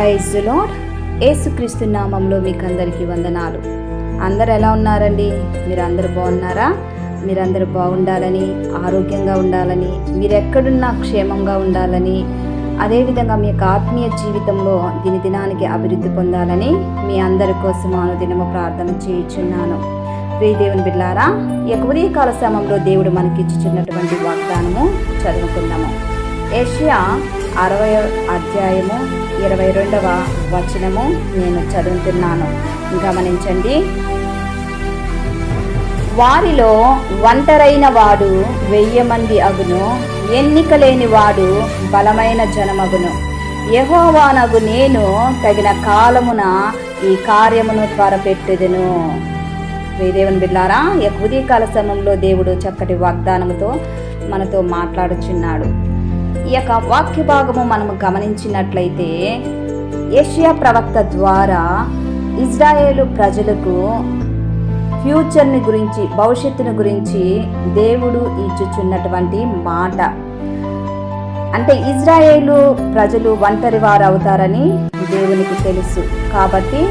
Praise lord ఏసుక్రీస్తు నామంలో మీకు అందరికీ వందనాలు. అందరు ఎలా ఉన్నారండి? మీరు బాగున్నారా? మీరందరూ బాగుండాలని ఆరోగ్యంగా ఉండాలని మీరు ఎక్కడున్నా క్షేమంగా ఉండాలని అదేవిధంగా మీ యొక్క ఆత్మీయ జీవితంలో దినదినానికి అభివృద్ధి పొందాలని మీ అందరి కోసం అనుదినము ప్రార్థన చేయుచున్నాను. ప్రియ దేవుని బిడ్లారా ఈ యొక్క ఉదయకాల సమయంలో దేవుడు మనకిచ్చుచున్నటువంటి వాగ్దానము చదువుకుందాము. ఏషియా అరవై అధ్యాయము ఇరవై రెండవ వచనము నేను చదువుతున్నాను. గమనించండి. వారిలో ఒంటరైన వాడు వెయ్యి మంది అగును ఎన్నిక లేని వాడు బలమైన జనమగును. యహోవానగు నేను తగిన కాలమున ఈ కార్యమును త్వరపెట్టుదును. దేవుని బిడ్లారా ఉదయకాల సమయంలో దేవుడు చక్కటి వాగ్దానముతో మనతో మాట్లాడుచున్నాడు. ఈ యొక్క వాక్య భాగము మనము గమనించినట్లయితే ఏషియా ప్రవక్త ద్వారా ఇజ్రాయేలు ప్రజలకు ఫ్యూచర్ని గురించి భవిష్యత్తుని గురించి దేవుడు ఇచ్చుచున్నటువంటి మాట. అంటే ఇజ్రాయేలు ప్రజలు ఒంటరి వారు అవుతారని దేవునికి తెలుసు. కాబట్టి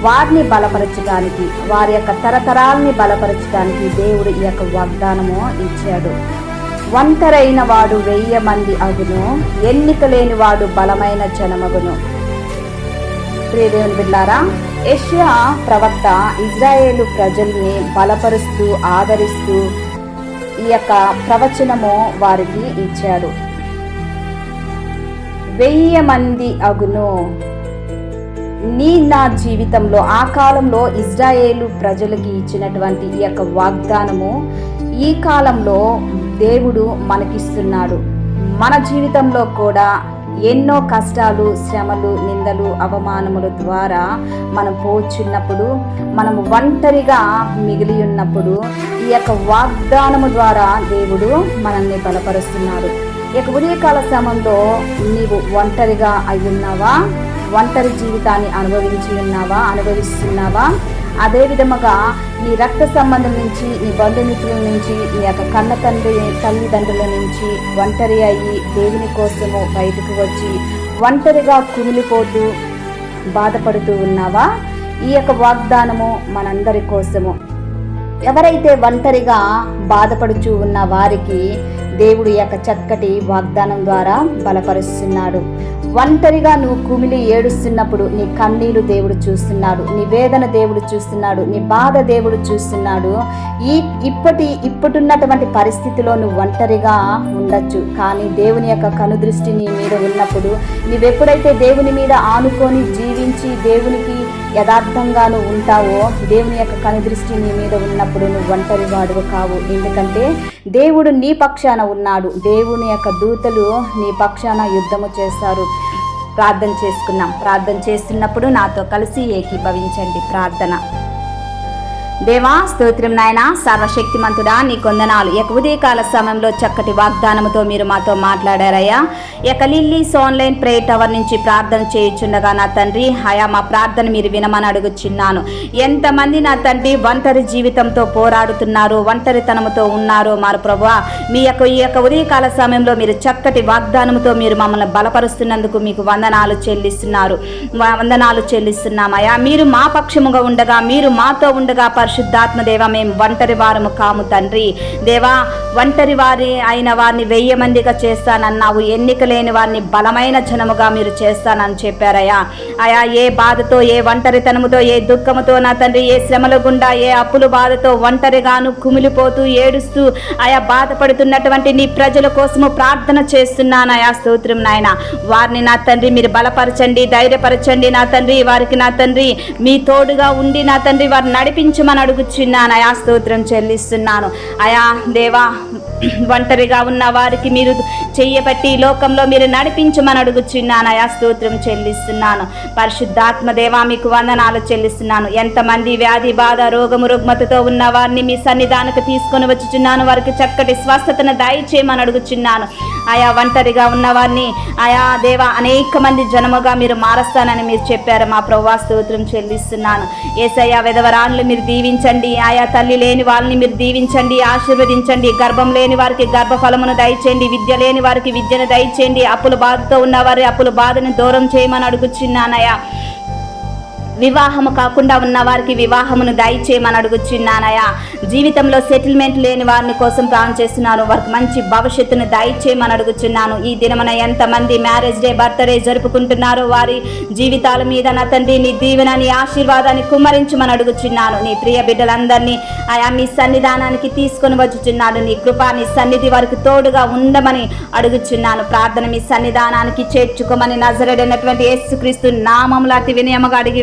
వారిని బలపరచడానికి వారి యొక్క తరతరాల్ని బలపరచడానికి దేవుడు ఈ యొక్క వాగ్దానము ఇచ్చాడు. ఒంటరైన వాడు వెయ్యి మంది అగును ఎన్నిక లేని వాడు బలమైన జనమగును. ప్రియదేవుని బిడ్లారా ఏషియా ప్రవక్త ఇజ్రాయేలు ప్రజల్ని బలపరుస్తూ ఆదరిస్తూ ఈ యొక్క ప్రవచనము వారికి ఇచ్చాడు. వెయ్యి మంది అగును. నీ నా జీవితంలో ఆ కాలంలో ఇజ్రాయేలు ప్రజలకి ఇచ్చినటువంటి ఈ యొక్క వాగ్దానము ఈ కాలంలో దేవుడు మనకిస్తున్నాడు. మన జీవితంలో కూడా ఎన్నో కష్టాలు శ్రమలు నిందలు అవమానముల ద్వారా మనం పోచున్నప్పుడు మనం ఒంటరిగా మిగిలి ఉన్నప్పుడు ఈ యొక్క వాగ్దానము ద్వారా దేవుడు మనల్ని బలపరుస్తున్నాడు. ఈ ఉదయకాల సమయంలో నీవు ఒంటరిగా అయి ఉన్నావా? ఒంటరి జీవితాన్ని అనుభవించి ఉన్నావా? అనుభవిస్తున్నావా? అదే విధముగా నీ రక్త సంబంధం నుంచి నీ బంధుమిత్రుల నుంచి నీ యొక్క కన్న తండ్రి తల్లిదండ్రుల నుంచి ఒంటరి అయ్యి దేవుని కోసము బయటకు వచ్చి ఒంటరిగా కుమిలిపోతూ బాధపడుతూ ఉన్నావా? ఈ యొక్క వాగ్దానము మనందరి కోసము. ఎవరైతే ఒంటరిగా బాధపడుచూ ఉన్న వారికి దేవుడు యొక్క చక్కటి వాగ్దానం ద్వారా బలపరుస్తున్నాడు. ఒంటరిగా నువ్వు కుమిలి ఏడుస్తున్నప్పుడు నీ కన్నీలు దేవుడు చూస్తున్నాడు. నీ వేదన దేవుడు చూస్తున్నాడు. నీ బాధ దేవుడు చూస్తున్నాడు. ఈ ఇప్పటి ఇప్పుడున్నటువంటి పరిస్థితిలో నువ్వు ఒంటరిగా ఉండొచ్చు. కానీ దేవుని యొక్క కనుదృష్టి నీ మీద ఉన్నప్పుడు నువ్వెప్పుడైతే దేవుని మీద ఆనుకొని జీవించి దేవునికి యథార్థంగా నువ్వు ఉంటావో దేవుని యొక్క కనుదృష్టి నీ మీద ఉన్నప్పుడు నువ్వు ఒంటరి వాడువు కావు. ఎందుకంటే దేవుడు నీ పక్షాన ఉన్నాడు. దేవుని యొక్క దూతలు నీ పక్షాన యుద్ధము చేస్తారు. ప్రార్థన చేసుకున్నాం. ప్రార్థన చేస్తున్నప్పుడు నాతో కలిసి ఏకీభవించండి. ప్రార్థన. దేవా స్తోత్రం నాయన సర్వశక్తిమంతుడా నీ కొందనాలు. యొక్క ఉదయకాల సమయంలో చక్కటి వాగ్దానముతో మీరు మాతో మాట్లాడారయ్యా. ఇక లిల్లీస్ ఆన్లైన్ ప్రే టవర్ నుంచి ప్రార్థన చేయుచుండగా నా తండ్రి హయా మా ప్రార్థన మీరు వినమని అడుగుచున్నాను. ఎంతమంది నా తండ్రి ఒంటరి జీవితంతో పోరాడుతున్నారు ఒంటరితనముతో ఉన్నారో మారు ప్రభు మీ యొక్క ఈ యొక్క ఉదయకాల సమయంలో మీరు చక్కటి వాగ్దానంతో మీరు మమ్మల్ని బలపరుస్తున్నందుకు మీకు వందనాలు చెల్లిస్తున్నారు. వందనాలు చెల్లిస్తున్నామయ్యా మీరు మా పక్షముగా ఉండగా మీరు మాతో ఉండగా పరిశుద్ధాత్మ దేవ మేము ఒంటరి వారము కాము తండ్రి. దేవా ఒంటరి వారి అయిన వారిని వెయ్యి మందిగా చేస్తానన్నావు. ఎన్నిక లేని వారిని బలమైన జనముగా మీరు చేస్తానని చెప్పారయ్యా. అయా ఏ బాధతో ఏ ఒంటరితనముతో ఏ దుఃఖముతో నా తండ్రి ఏ శ్రమల గుండా ఏ అప్పుల బాధతో ఒంటరిగాను కుమిలిపోతూ ఏడుస్తూ ఆయా బాధపడుతున్నటువంటి నీ ప్రజల కోసము ప్రార్థన చేస్తున్నాను స్తోత్రం నాయన. వారిని నా తండ్రి మీరు బలపరచండి ధైర్యపరచండి నా తండ్రి. వారికి నా తండ్రి మీ తోడుగా ఉండి నా తండ్రి వారిని నడిపించమని అడుగుచున్నాను. అయా స్తోత్రం చెల్లిస్తున్నాను. అయా దేవా ఒంటరిగా ఉన్న వారికి మీరు చెయ్యబట్టి ఈ లోకంలో మీరు నడిపించమని అడుగుచున్నాను. అయా స్తోత్రం చెల్లిస్తున్నాను. పరిశుద్ధాత్మ దేవా మీకు వందనాలు చెల్లిస్తున్నాను. ఎంతమంది వ్యాధి బాధ రోగము రుగ్మతతో ఉన్న వారిని మీ సన్నిధానకు తీసుకొని వచ్చుచున్నాను. వారికి చక్కటి స్వస్థతను దయచేయమని అడుగుచున్నాను. ఆయా ఒంటరిగా ఉన్నవారిని ఆయా దేవ అనేక మంది జనముగా మీరు మారుస్తానని మీరు చెప్పారు. మా ప్రభా స్తోత్రం చెల్లిస్తున్నాను. ఏసయ్య విధవరాన్లు మీరు దీవించండి. ఆయా తల్లి లేని వాళ్ళని మీరు దీవించండి. ఆశీర్వదించండి. గర్భం లేని వారికి గర్భఫలమును దయచేయండి. విద్య లేని వారికి విద్యను దయచేయండి. అప్పుల బాధతో ఉన్నవారి అప్పుల బాధను దూరం చేయమని అడుగుచున్నానయ్యా. వివాహము కాకుండా ఉన్న వారికి వివాహమును దయచేయమని అడుగుచున్నానయా జీవితంలో సెటిల్మెంట్ లేని వారిని కోసం ప్లాన్ చేస్తున్నాను. వారికి మంచి భవిష్యత్తును దయచేయమని అడుగుచున్నాను. ఈ దినమున ఎంతమంది మ్యారేజ్ డే బర్త్డే జరుపుకుంటున్నారో వారి జీవితాల మీద నా తండ్రి నీ దీవెన నీ ఆశీర్వాదాన్ని కుమ్మరించమని అడుగుచున్నాను. నీ ప్రియ బిడ్డలందరినీ ఆయా మీ సన్నిధానానికి తీసుకొని వచ్చుచున్నాను. నీ కృప నీ సన్నిధి వారికి తోడుగా ఉండమని అడుగుచున్నాను. ప్రార్థన మీ సన్నిధానానికి చేర్చుకోమని నజరడైనటువంటి యేసుక్రీస్తు నామములు అతి వినయముగా అడిగి